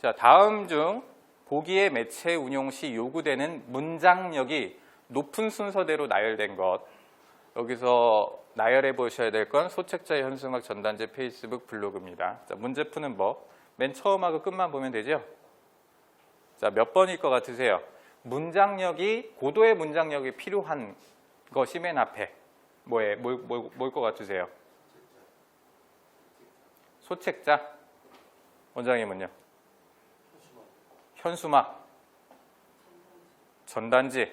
자, 다음 중 보기의 매체 운용 시 요구되는 문장력이 높은 순서대로 나열된 것. 여기서 나열해 보셔야 될 건 소책자의 현수막 전단지 페이스북 블로그입니다. 자, 문제 푸는 법. 맨 처음하고 끝만 보면 되죠? 자, 몇 번일 것 같으세요? 문장력이 고도의 문장력이 필요한 것이 맨 앞에 뭐에 뭘뭘것 같으세요? 소책자 원장님은요? 현수막 전단지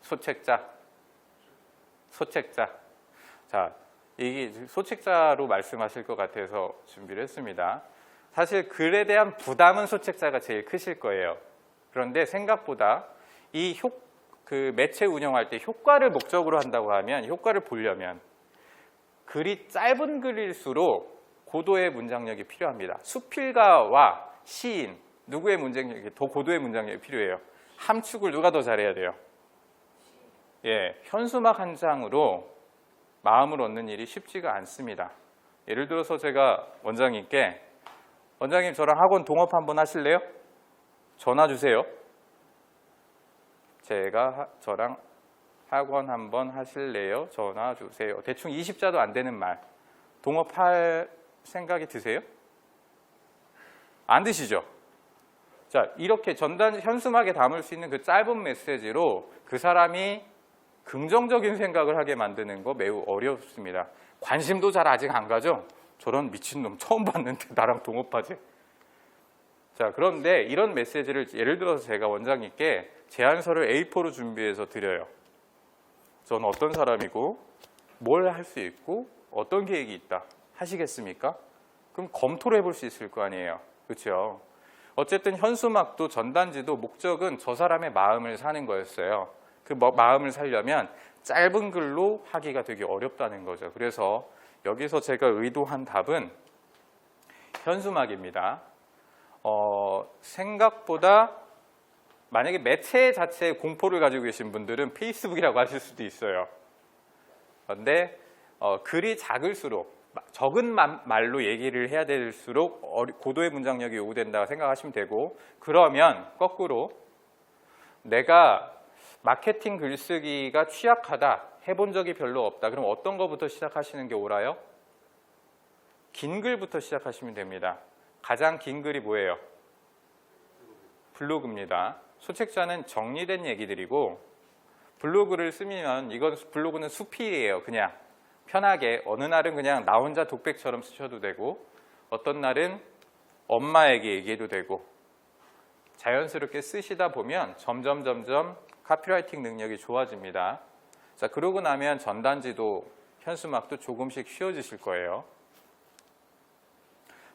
소책자 소책자 자 이게 소책자로 말씀하실 것 같아서 준비를 했습니다. 사실 글에 대한 부담은 소책자가 제일 크실 거예요. 그런데 생각보다 이 효, 그 매체 운영할 때 효과를 목적으로 한다고 하면 효과를 보려면 글이 짧은 글일수록 고도의 문장력이 필요합니다. 수필가와 시인 누구의 문장력이 더 고도의 문장력이 필요해요. 함축을 누가 더 잘해야 돼요? 예, 현수막 한 장으로 마음을 얻는 일이 쉽지가 않습니다. 예를 들어서 제가 원장님께 원장님 저랑 학원 동업 한번 하실래요? 전화 주세요. 제가 하- 저랑 학원 한번 하실래요? 전화 주세요. 대충 20자도 안 되는 말. 동업할 생각이 드세요? 안 드시죠? 자, 이렇게 전단 현수막에 담을 수 있는 그 짧은 메시지로 그 사람이 긍정적인 생각을 하게 만드는 거 매우 어렵습니다. 관심도 잘 아직 안 가죠? 저런 미친놈 처음 봤는데 나랑 동업하지? 자, 그런데 이런 메시지를 예를 들어서 제가 원장님께 제안서를 A4로 준비해서 드려요. 저는 어떤 사람이고 뭘 할 수 있고 어떤 계획이 있다 하시겠습니까? 그럼 검토를 해볼 수 있을 거 아니에요. 그렇죠? 어쨌든 현수막도 전단지도 목적은 저 사람의 마음을 사는 거였어요. 그 뭐- 마음을 살려면 짧은 글로 하기가 되게 어렵다는 거죠. 그래서 여기서 제가 의도한 답은 현수막입니다. 어, 생각보다 만약에 매체 자체에 공포를 가지고 계신 분들은 페이스북이라고 하실 수도 있어요. 그런데 어, 글이 작을수록 적은 마- 말로 얘기를 해야 될수록 고도의 문장력이 요구된다고 생각하시면 되고 그러면 거꾸로 내가 마케팅 글쓰기가 취약하다 해본 적이 별로 없다 그럼 어떤 거부터 시작하시는 게 옳아요? 긴 글부터 시작하시면 됩니다 가장 긴 글이 뭐예요? 블로그입니다 소책자는 정리된 얘기들이고 블로그를 쓰면 이건 블로그는 수필이에요 그냥 편하게 어느 날은 그냥 나 혼자 독백처럼 쓰셔도 되고 어떤 날은 엄마에게 얘기해도 되고 자연스럽게 쓰시다 보면 점점 점점 카피라이팅 능력이 좋아집니다. 자 그러고 나면 전단지도 현수막도 조금씩 쉬워지실 거예요.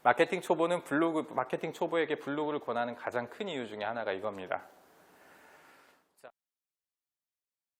마케팅 초보는 블로그 마케팅 초보에게 블로그를 권하는 가장 큰 이유 중에 하나가 이겁니다.